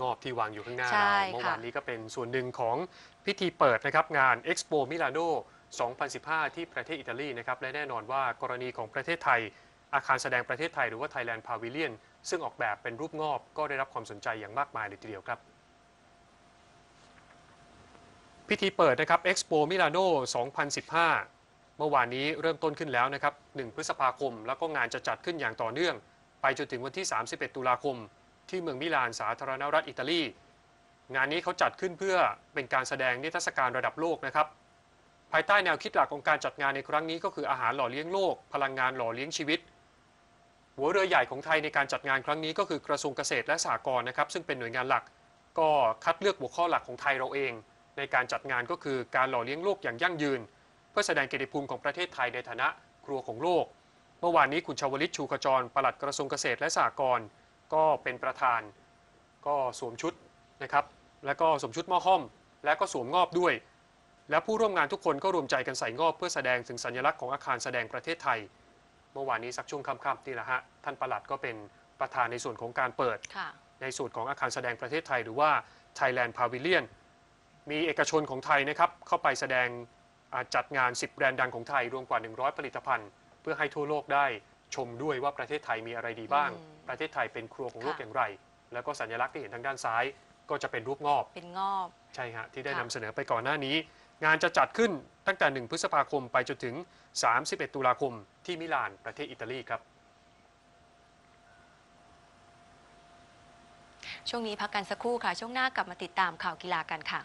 งอบที่วางอยู่ข้างหน้าใช่เราเมื่อค่ะวานนี้ก็เป็นส่วนหนึ่งของพิธีเปิดนะครับงาน Expo Milano 2015 ที่ประเทศอิตาลีนะครับและแน่นอนว่ากรณีของประเทศไทย อาคารแสดงประเทศไทยหรือว่า Thailand Pavilion ซึ่งออกแบบเป็นรูปงอบก็ได้รับความสนใจอย่างมากมายเลยทีเดียวครับ พิธีเปิดนะครับ Expo Milano 2015 เมื่อวานนี้เริ่มต้นขึ้นแล้วนะครับ 1 พฤษภาคม แล้วก็งานจะจัดขึ้นอย่างต่อเนื่อง ไปจนถึงวันที่ 31 ตุลาคม ที่เมืองมิลานสาธารณรัฐอิตาลี งานนี้เขาจัดขึ้นเพื่อเป็นการแสดงนิทรรศการระดับโลกนะครับ ภายใต้แนวคิดหลักของการจัดงานในครั้งนี้ก็คืออาหารหล่อเลี้ยงโลก พลังงานหล่อเลี้ยงชีวิต หัวเรือใหญ่ของไทยในการจัดงานครั้งนี้ก็คือกระทรวงเกษตรและสหกรณ์นะครับ ซึ่งเป็นหน่วยงานหลัก ก็คัดเลือกหัวข้อหลักของไทยเราเอง ในการจัดงานก็คือการหล่อเลี้ยงโลกอย่างยั่งยืน เพื่อแสดงเกียรติภูมิของประเทศไทยในฐานะครัวของโลก เมื่อวานนี้คุณชาวลิตชูขจรปลัดกระทรวงเกษตรและสหกรณ์ ก็เป็นประธาน ก็สวมชุดนะครับแล้วก็สวมชุดหม้อห้อม และก็สวมงอบด้วย และผู้ร่วมงานทุกคนก็รวมใจกันใส่งอบเพื่อแสดงถึงสัญลักษณ์ของอาคารแสดงประเทศไทย เมื่อวานนี้สักช่วงค่ำๆนี่แหละฮะท่านปลัดก็เป็นประธานในส่วนของการเปิดค่ะในส่วนของอาคารแสดงประเทศไทย หรือว่า Thailand Pavilion มีเอกชนของไทยนะครับเข้าไปแสดงอ่าจัดงาน 10 แบรนด์ดังของไทยรวมกว่า 100 ผลิตภัณฑ์ เพื่อให้ทั่วโลกได้ ชมด้วยว่าประเทศไทยมีอะไรดีบ้าง อืมประเทศไทยเป็นครัวของโลกค่ะ อย่างไร แล้วก็สัญลักษณ์ที่เห็นทางด้านซ้าย ก็จะเป็นรูปงอบ เป็นงอบ ใช่ฮะที่ได้ค่ะนำเสนอไปก่อนหน้านี้ งานจะจัดขึ้นตั้งแต่ 1 พฤษภาคมไปจนถึง 31 ตุลาคมที่มิลานประเทศอิตาลีครับ ช่วงนี้พักกันสักครู่ค่ะ ช่วงหน้ากลับมาติดตามข่าวกีฬากันค่ะ